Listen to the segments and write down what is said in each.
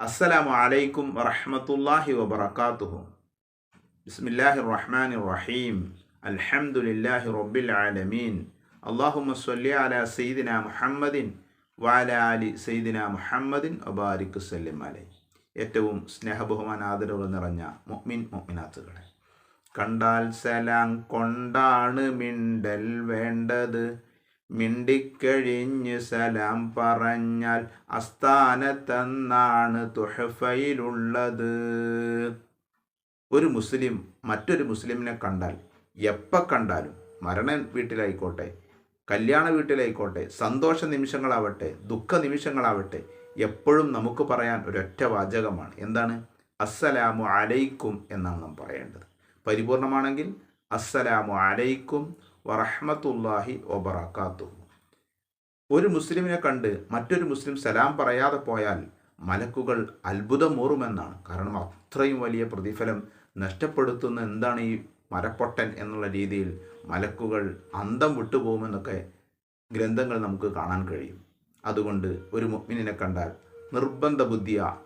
അസ്സലാമു അലൈക്കും വറഹ്മത്തുള്ളാഹി വബറകാതുഹു. ബിസ്മില്ലാഹിർ റഹ്മാനിർ റഹീം അൽഹംദുലില്ലാഹി റബ്ബിൽ ആലമീൻ. അല്ലാഹുമ്മ സല്ലി അലാ സയ്യിദിന മുഹമ്മദിൻ വാല ആലി സയ്യിദിന മുഹമ്മദിൻ വബാരിക് സല്ലിം അലൈഹി. ഏറ്റവും സ്നേഹബഹുമാന ആദരവുകൾ നിറഞ്ഞ മുഅ്മിൻ മുഅ്മിനാത്തുകളെ. കണ്ടാൽ സലാം കൊണ്ടാണ് മിണ്ടൽ വേണ്ടത്. മിണ്ടിക്കഴിഞ്ഞ് സലാം പറഞ്ഞാൽ അസ്ഥാനത്തെന്നാണ് തുഹഫയിലുള്ളത്. ഒരു മുസ്ലിം മറ്റൊരു മുസ്ലിമിനെ കണ്ടാൽ എപ്പോൾ കണ്ടാലും മരണ വീട്ടിലായിക്കോട്ടെ കല്യാണ വീട്ടിലായിക്കോട്ടെ സന്തോഷ നിമിഷങ്ങളാവട്ടെ ദുഃഖ നിമിഷങ്ങളാവട്ടെ എപ്പോഴും നമുക്ക് പറയാൻ ഒരൊറ്റ വാചകമാണ്. എന്താണ്? അസ്സലാമു അലൈക്കും എന്നാണ് നാം പറയേണ്ടത്. പരിപൂർണമാണെങ്കിൽ അസ്സലാമു അലൈക്കും വറഹ്മത്തുള്ളാഹി വബറകാതുഹു. ഒരു മുസ്ലിമിനെ കണ്ട് മറ്റൊരു മുസ്ലിം സലാം പറയാതെ പോയാൽ മലക്കുകൾ അത്ഭുതമൂറുമെന്നാണ്. കാരണം അത്രയും വലിയ പ്രതിഫലം നഷ്ടപ്പെടുത്തുന്ന എന്താണ് ഈ മരപ്പൊട്ടൻ എന്നുള്ള രീതിയിൽ മലക്കുകൾ അന്തം വിട്ടുപോകുമെന്നൊക്കെ ഗ്രന്ഥങ്ങൾ നമുക്ക് കാണാൻ കഴിയും. അതുകൊണ്ട് ഒരു മുഗ്മിനെ കണ്ടാൽ നിർബന്ധ ബുദ്ധിയ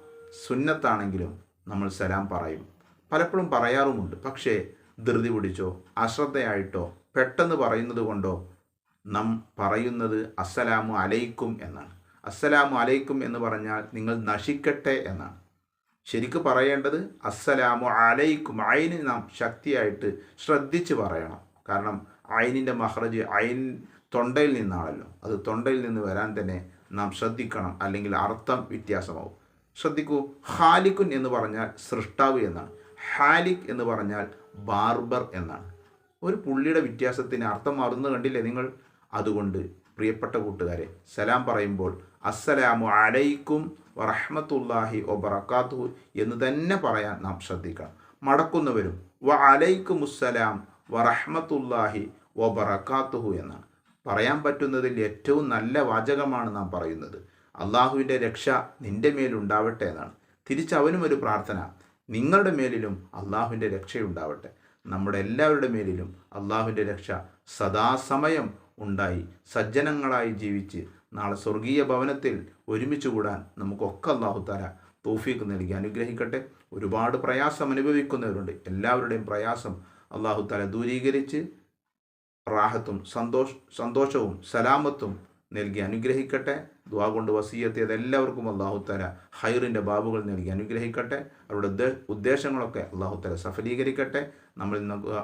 സുന്നത്താണെങ്കിലും നമ്മൾ സലാം പറയും. പലപ്പോഴും പറയാറുമുണ്ട്. പക്ഷേ ധൃതി പിടിച്ചോ അശ്രദ്ധയായിട്ടോ പെട്ടെന്ന് പറയുന്നത് കൊണ്ടോ നാം പറയുന്നത് അസ്സലാമു അലൈക്കും എന്നാണ്. അസ്സലാമു അലൈക്കും എന്ന് പറഞ്ഞാൽ നിങ്ങൾ നശിക്കട്ടെ എന്നാണ്. ശരിക്ക് പറയേണ്ടത് അസ്സലാമു അലൈക്കും അയിന് നാം ശക്തിയായിട്ട് ശ്രദ്ധിച്ച് പറയണം. കാരണം അയിനിന്റെ മഹ്റജ് അയിൻ തൊണ്ടയിൽ നിന്നാണല്ലോ. അത് തൊണ്ടയിൽ നിന്ന് വരാൻ തന്നെ നാം ശ്രദ്ധിക്കണം. അല്ലെങ്കിൽ അർത്ഥം വ്യത്യാസമാവും. ശ്രദ്ധിക്കൂ ഹാലിക്കുൻ എന്ന് പറഞ്ഞാൽ സൃഷ്ടാവ് എന്നാണ്. ഹാലിക് എന്ന് പറഞ്ഞാൽ ബാർബർ എന്നാണ്. ഒരു പുള്ളിയുടെ വ്യത്യാസത്തിന് അർത്ഥം മാറുന്ന കണ്ടില്ലേ നിങ്ങൾ? അതുകൊണ്ട് പ്രിയപ്പെട്ട കൂട്ടുകാരെ സലാം പറയുമ്പോൾ അസ്സലാമു അലൈക്കും വറഹ്മത്തുള്ളാഹി വബറകാതുഹു എന്ന് തന്നെ പറയാൻ നാം ശ്രദ്ധിക്കണം. മടക്കുന്നവരും വ അലൈക്കുമുസ്സലാം വറഹ്മത്തുള്ളാഹി വബറകാതുഹു എന്നാണ്. പറയാൻ പറ്റുന്നതിൽ ഏറ്റവും നല്ല വാചകമാണ് നാം പറയുന്നത്. അള്ളാഹുവിന്റെ രക്ഷ നിന്റെ മേലുണ്ടാവട്ടെ എന്നാണ്. തിരിച്ചവനും ഒരു പ്രാർത്ഥന നിങ്ങളുടെ മേലിലും അള്ളാഹുവിന്റെ രക്ഷയുണ്ടാവട്ടെ. നമ്മുടെ എല്ലാവരുടെ മേലിലും അള്ളാഹുവിന്റെ രക്ഷ സദാസമയം ഉണ്ടായി. സജ്ജനങ്ങളായി ജീവിച്ച് നാളെ സ്വർഗീയ ഭവനത്തിൽ ഒരുമിച്ച് കൂടാൻ നമുക്കൊക്കെ അള്ളാഹു താല തോഫീക്ക് നൽകി. അനുഗ്രഹിക്കട്ടെ. ഒരുപാട് പ്രയാസം അനുഭവിക്കുന്നവരുണ്ട്. എല്ലാവരുടെയും പ്രയാസം അള്ളാഹു തല ദൂരീകരിച്ച് റാഹത്തും സന്തോഷ സന്തോഷവും സലാമത്തും നൽകി. അനുഗ്രഹിക്കട്ടെ. ദ്വാ കൊണ്ട് വസീയത്ത് ചെയ്ത എല്ലാവർക്കും അള്ളാഹു താല ഹൈറിന്റെ ബാബുകൾ നൽകി. അനുഗ്രഹിക്കട്ടെ. അവരുടെ ഉദ്ദേ ഉദ്ദേശങ്ങളൊക്കെ അള്ളാഹുത്തര സഫലീകരിക്കട്ടെ. നമ്മൾ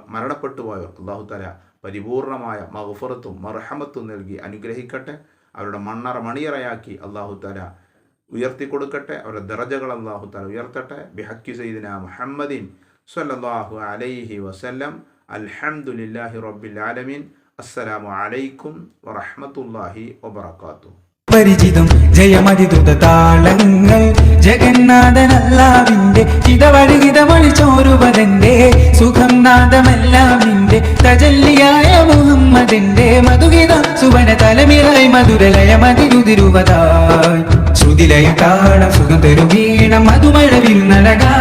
മരണപ്പെട്ടു പോയവർ അള്ളാഹു താല പരിപൂർണമായ മഹഫറത്തും മർഹമത്തും നൽകി അനുഗ്രഹിക്കട്ടെ. അവരുടെ മണ്ണറ മണിയറയാക്കി അള്ളാഹുത്തര ഉയർത്തി കൊടുക്കട്ടെ അവരുടെ ദറജകൾ അള്ളാഹുത്തല ഉയർത്തട്ടെ. ബിഹക്കി സൈദിന മുഹമ്മദീൻ സ്വല്ലല്ലാഹു അലൈഹി വസല്ലം. അൽഹംദുലില്ലാഹി റബ്ബിൽ ആലമീൻ. അസ്സലാമു അലൈക്കും വറഹ്മത്തുള്ളാഹി വബറകാതുഹു. പരിചിതം ജയമതിദ്രുത താളങ്ങൾ. ജഗന്നാഥനല്ലാവിന്റെ ഇതവഴുകിതമൊഴി ചോരുവതെന്റെ സുഖം നാദമെല്ലാമിന്റെ തജല്ലിയായ മുഹമ്മദിന്റെ മധുഗിത സുവന തലമിറായി മധുരലയ മതിരുതിരുവതായി ശ്രുതിലയ താളം സുഖം തരുവീണം മധുമഴവിൽ നലകാ